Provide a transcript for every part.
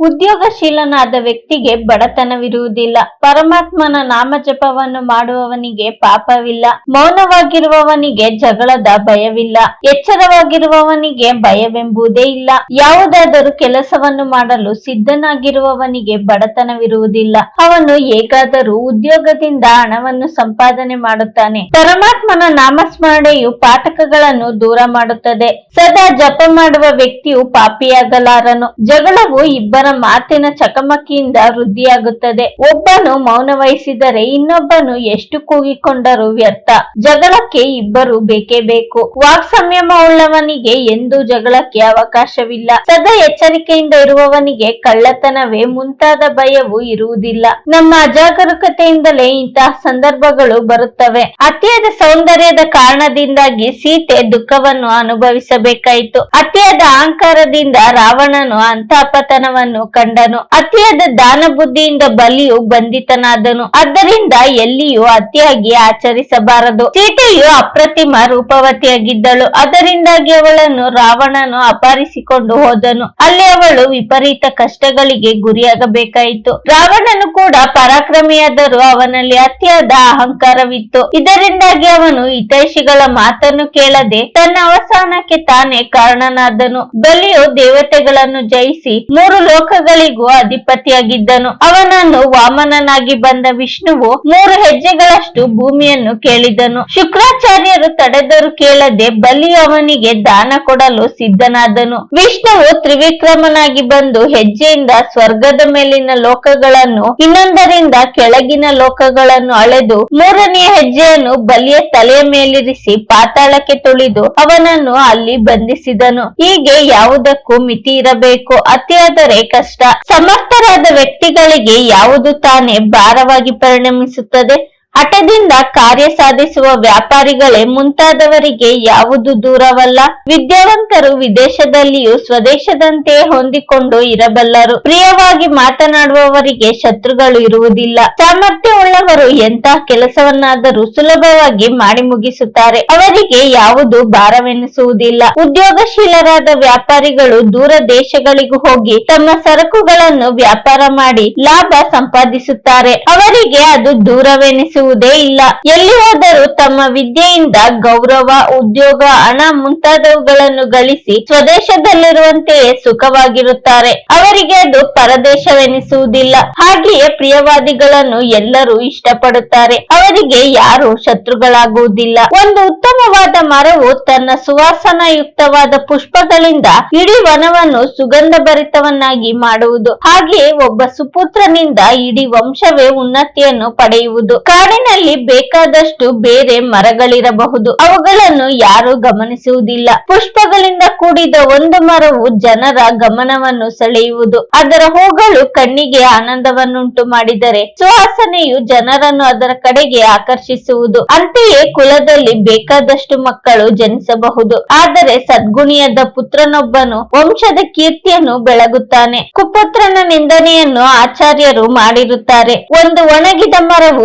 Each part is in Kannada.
ಉದ್ಯೋಗಶೀಲನಾದ ವ್ಯಕ್ತಿಗೆ ಬಡತನವಿರುವುದಿಲ್ಲ. ಪರಮಾತ್ಮನ ನಾಮ ಜಪವನ್ನು ಮಾಡುವವನಿಗೆ ಪಾಪವಿಲ್ಲ. ಮೌನವಾಗಿರುವವನಿಗೆ ಜಗಳದ ಭಯವಿಲ್ಲ. ಎಚ್ಚರವಾಗಿರುವವನಿಗೆ ಭಯವೆಂಬುದೇ ಇಲ್ಲ. ಯಾವುದಾದರೂ ಕೆಲಸವನ್ನು ಮಾಡಲು ಸಿದ್ಧನಾಗಿರುವವನಿಗೆ ಬಡತನವಿರುವುದಿಲ್ಲ. ಅವನು ಹೇಗಾದರೂ ಉದ್ಯೋಗದಿಂದ ಹಣವನ್ನು ಸಂಪಾದನೆ ಮಾಡುತ್ತಾನೆ. ಪರಮಾತ್ಮನ ನಾಮಸ್ಮರಣೆಯು ಪಾಠಕಗಳನ್ನು ದೂರ ಮಾಡುತ್ತದೆ. ಸದಾ ಜಪ ಮಾಡುವ ವ್ಯಕ್ತಿಯು ಪಾಪಿಯಾಗಲಾರನು. ಜಗಳವು ಇಬ್ಬರ ಮಾತಿನ ಚಕಮಕಿಯಿಂದ ವೃದ್ಧಿಯಾಗುತ್ತದೆ. ಒಬ್ಬನು ಮೌನ ವಹಿಸಿದರೆ ಇನ್ನೊಬ್ಬನು ಎಷ್ಟು ಕೂಗಿಕೊಂಡರೂ ವ್ಯರ್ಥ. ಜಗಳಕ್ಕೆ ಇಬ್ಬರು ಬೇಕೇ ಬೇಕು. ವಾಕ್ ಸಂಯಮ ಉಳ್ಳವನಿಗೆ ಎಂದೂ ಜಗಳಕ್ಕೆ ಅವಕಾಶವಿಲ್ಲ. ಸದಾ ಎಚ್ಚರಿಕೆಯಿಂದ ಇರುವವನಿಗೆ ಕಳ್ಳತನವೇ ಮುಂತಾದ ಭಯವು ಇರುವುದಿಲ್ಲ. ನಮ್ಮ ಅಜಾಗರೂಕತೆಯಿಂದಲೇ ಇಂತಹ ಸಂದರ್ಭಗಳು ಬರುತ್ತವೆ. ಅತಿಯಾದ ಸೌಂದರ್ಯದ ಕಾರಣದಿಂದಾಗಿ ಸೀತೆ ದುಃಖವನ್ನು ಅನುಭವಿಸಬೇಕಾಯಿತು. ಅತಿಯಾದ ಅಹಂಕಾರದಿಂದ ರಾವಣನು ಅಂತಃಪತನವನ್ನು ಕಂಡನು. ಅತಿಯಾದ ದಾನ ಬುದ್ಧಿಯಿಂದ ಬಲಿಯು ಬಂಧಿತನಾದನು. ಅದರಿಂದ ಎಲ್ಲಿಯೂ ಅತಿಯಾಗಿ ಆಚರಿಸಬಾರದು. ಸೀತೆಯು ಅಪ್ರತಿಮ ರೂಪವತಿಯಾಗಿದ್ದಳು. ಅದರಿಂದಾಗಿ ಅವಳನ್ನು ರಾವಣನು ಅಪಹರಿಸಿಕೊಂಡು ಹೋದನು. ಅಲ್ಲಿ ಅವಳು ವಿಪರೀತ ಕಷ್ಟಗಳಿಗೆ ಗುರಿಯಾಗಬೇಕಾಯಿತು. ರಾವಣನು ಕೂಡ ಪರಾಕ್ರಮಿಯಾದರೂ ಅವನಲ್ಲಿ ಅತಿಯಾದ ಅಹಂಕಾರವಿತ್ತು. ಇದರಿಂದಾಗಿ ಅವನು ಹಿತೈಷಿಗಳ ಮಾತನ್ನು ಕೇಳದೆ ತನ್ನ ಅವಸಾನಕ್ಕೆ ತಾನೇ ಕಾರಣನಾದನು. ಬಲಿಯು ದೇವತೆಗಳನ್ನು ಜಯಿಸಿ ಮೂರು ಲೋಕಗಳಿಗೂ ಅಧಿಪತಿಯಾಗಿದ್ದನು. ಅವನನ್ನು ವಾಮನನಾಗಿ ಬಂದ ವಿಷ್ಣುವು ಮೂರು ಹೆಜ್ಜೆಗಳಷ್ಟು ಭೂಮಿಯನ್ನು ಕೇಳಿದನು. ಶುಕ್ರಾಚಾರ್ಯರು ತಡೆದರು ಕೇಳದೆ ಬಲಿ ಅವನಿಗೆ ದಾನ ಕೊಡಲು ಸಿದ್ಧನಾದನು. ವಿಷ್ಣುವು ತ್ರಿವಿಕ್ರಮನಾಗಿ ಬಂದು ಹೆಜ್ಜೆಯಿಂದ ಸ್ವರ್ಗದ ಮೇಲಿನ ಲೋಕಗಳನ್ನು, ಇನ್ನೊಂದರಿಂದ ಕೆಳಗಿನ ಲೋಕಗಳನ್ನು ಅಳೆದು ಮೂರನೆಯ ಹೆಜ್ಜೆಯನ್ನು ಬಲಿಯ ತಲೆಯ ಮೇಲಿರಿಸಿ ಪಾತಾಳಕ್ಕೆ ತುಳಿದು ಅವನನ್ನು ಅಲ್ಲಿ ಬಂಧಿಸಿದನು. ಹೀಗೆ ಯಾವುದಕ್ಕೂ ಮಿತಿ ಇರಬೇಕು ಅತಿಯಾದರೆ ಕಷ್ಟ. ಸಮರ್ಥರಾದ ವ್ಯಕ್ತಿಗಳಿಗೆ ಯಾವುದು ತಾನೇ ಭಾರವಾಗಿ ಪರಿಣಮಿಸುತ್ತದೆ? ಹಠದಿಂದ ಕಾರ್ಯ ಸಾಧಿಸುವ ವ್ಯಾಪಾರಿಗಳೇ ಮುಂತಾದವರಿಗೆ ಯಾವುದು ದೂರವಲ್ಲ. ವಿದ್ಯಾವಂತರು ವಿದೇಶದಲ್ಲಿಯೂ ಸ್ವದೇಶದಂತೆ ಹೊಂದಿಕೊಂಡು ಇರಬಲ್ಲರು. ಪ್ರಿಯವಾಗಿ ಮಾತನಾಡುವವರಿಗೆ ಶತ್ರುಗಳು ಇರುವುದಿಲ್ಲ. ಸಾಮರ್ಥ್ಯ ಉಳ್ಳವರು ಎಂತಹ ಕೆಲಸವನ್ನಾದರೂ ಸುಲಭವಾಗಿ ಮಾಡಿ ಮುಗಿಸುತ್ತಾರೆ. ಅವರಿಗೆ ಯಾವುದು ಭಾರವೆನಿಸುವುದಿಲ್ಲ. ಉದ್ಯೋಗಶೀಲರಾದ ವ್ಯಾಪಾರಿಗಳು ದೂರ ದೇಶಗಳಿಗೂ ಹೋಗಿ ತಮ್ಮ ಸರಕುಗಳನ್ನು ವ್ಯಾಪಾರ ಮಾಡಿ ಲಾಭ ಸಂಪಾದಿಸುತ್ತಾರೆ. ಅವರಿಗೆ ಅದು ದೂರವೆನಿಸುವುದೇ ಇಲ್ಲ. ಎಲ್ಲಿ ಹೋದರೂ ತಮ್ಮ ವಿದ್ಯೆಯಿಂದ ಗೌರವ, ಉದ್ಯೋಗ, ಹಣ ಮುಂತಾದವುಗಳನ್ನು ಗಳಿಸಿ ಸ್ವದೇಶದಲ್ಲಿರುವಂತೆಯೇ ಸುಖವಾಗಿರುತ್ತಾರೆ. ಅವರಿಗೆ ಅದು ಪರದೇಶವೆನಿಸುವುದಿಲ್ಲ. ಹಾಗೆಯೇ ಪ್ರಿಯವಾದಿಗಳನ್ನು ಎಲ್ಲರೂ ಇಷ್ಟಪಡುತ್ತಾರೆ. ಅವರಿಗೆ ಯಾರು ಶತ್ರುಗಳಾಗುವುದಿಲ್ಲ. ಒಂದು ಉತ್ತಮವಾದ ಮರವು ತನ್ನ ಸುವಾಸನಾಯುಕ್ತವಾದ ಪುಷ್ಪಗಳಿಂದ ಇಡೀ ವನವನ್ನು ಸುಗಂಧ ಭರಿತವನ್ನಾಗಿ ಮಾಡುವುದು. ಹಾಗೆಯೇ ಒಬ್ಬ ಸುಪುತ್ರನಿಂದ ಇಡೀ ವಂಶವೇ ಉನ್ನತಿಯನ್ನು ಪಡೆಯುವುದು. ಕಾಡಿನಲ್ಲಿ ಬೇಕಾದಷ್ಟು ಬೇರೆ ಮರಗಳಿರಬಹುದು. ಅವುಗಳನ್ನು ಯಾರು ಗಮನಿಸುವುದಿಲ್ಲ. ಪುಷ್ಪಗಳಿಂದ ಕೂಡಿದ ಒಂದು ಮರವು ಜನರ ಗಮನವನ್ನು ಸೆಳೆಯುವುದು. ಅದರ ಹೂಗಳು ಕಣ್ಣಿಗೆ ಆನಂದವನ್ನುಂಟು ಮಾಡಿದರೆ ಸುವಾಸನೆಯು ಜನರನ್ನು ಅದರ ಕಡೆಗೆ ಆಕರ್ಷಿಸುವುದು. ಅಂತೆಯೇ ಕುಲದಲ್ಲಿ ಬೇಕಾದಷ್ಟು ಮಕ್ಕಳು ಜನಿಸಬಹುದು. ಆದರೆ ಸದ್ಗುಣಿಯದ ಪುತ್ರನೊಬ್ಬನು ವಂಶದ ಕೀರ್ತಿಯನ್ನು ಬೆಳಗುತ್ತಾನೆ. ಕುಪುತ್ರನ ನಿಂದನೆಯನ್ನು ಆಚಾರ್ಯರು ಮಾಡಿರುತ್ತಾರೆ. ಒಂದು ಒಣಗಿದ ಮರವು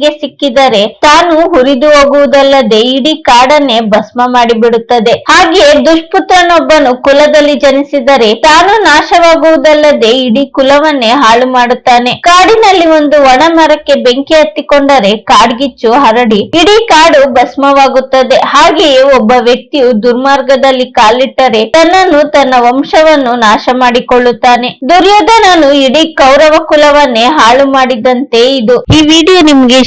ಬೆಂಕಿಗೆ ಸಿಕ್ಕಿದರೆ ತಾನು ಹುರಿದು ಹೋಗುವುದಲ್ಲದೆ ಇಡೀ ಕಾಡನ್ನೇ ಭಸ್ಮ ಮಾಡಿಬಿಡುತ್ತದೆ. ಹಾಗೆಯೇ ದುಷ್ಪುತ್ರನೊಬ್ಬನು ಕುಲದಲ್ಲಿ ಜನಿಸಿದರೆ ತಾನು ನಾಶವಾಗುವುದಲ್ಲದೆ ಇಡೀ ಕುಲವನ್ನೇ ಹಾಳು ಮಾಡುತ್ತಾನೆ. ಕಾಡಿನಲ್ಲಿ ಒಂದು ಒಣ ಮರಕ್ಕೆ ಬೆಂಕಿ ಹತ್ತಿಕೊಂಡರೆ ಕಾಡ್ಗಿಚ್ಚು ಹರಡಿ ಇಡೀ ಕಾಡು ಭಸ್ಮವಾಗುತ್ತದೆ. ಹಾಗೆಯೇ ಒಬ್ಬ ವ್ಯಕ್ತಿಯು ದುರ್ಮಾರ್ಗದಲ್ಲಿ ಕಾಲಿಟ್ಟರೆ ತನ್ನನ್ನು ತನ್ನ ವಂಶವನ್ನು ನಾಶ ಮಾಡಿಕೊಳ್ಳುತ್ತಾನೆ. ದುರ್ಯೋಧನನು ಇಡೀ ಕೌರವ ಕುಲವನ್ನೇ ಹಾಳು ಮಾಡಿದಂತೆ ಇದು. ಈ ವಿಡಿಯೋ ನಿಮ್ಗೆ